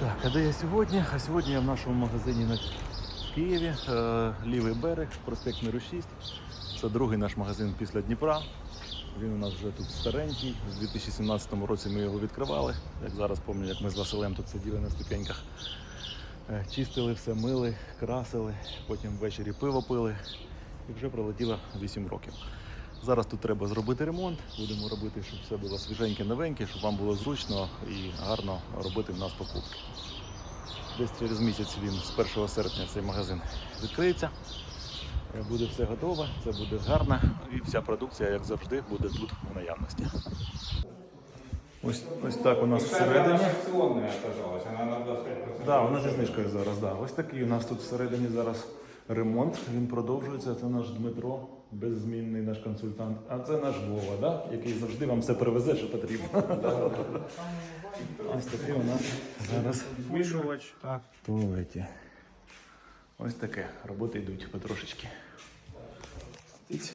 Так, а де я сьогодні? А сьогодні я в нашому магазині на в Києві, е, лівий берег, проспект Миру 6. Це другий наш магазин після Дніпра. Він у нас вже тут старенький. У 2017 році ми його відкривали. Як зараз пам'ятаю, як ми з Василем тут сиділи на ступеньках. Е, Чистили все, мили, красили, потім ввечері пиво пили. І вже пролетіло 8 років. Зараз тут треба зробити ремонт. Будемо робити, щоб все було свіженьке, новеньке, щоб вам було зручно і гарно робити в нас покупки. Десь через місяць він з 1 серпня цей магазин відкриється. Е, Буде все готове, це буде гарно і вся продукція, як завжди, буде тут у наявності. Ось, ось так у нас всередині. акционная оказалась, она на 25%. Да, вона зі знижкою зараз. Да. Ось такий у нас тут всередині зараз ремонт. Він продовжується. Це наш Дмитро, беззмінний наш консультант. А це наш Вова, да? який завжди вам все привезе, що потрібно. Ось такий у нас зараз туалеті. Ось таке. Роботи йдуть потрошечки.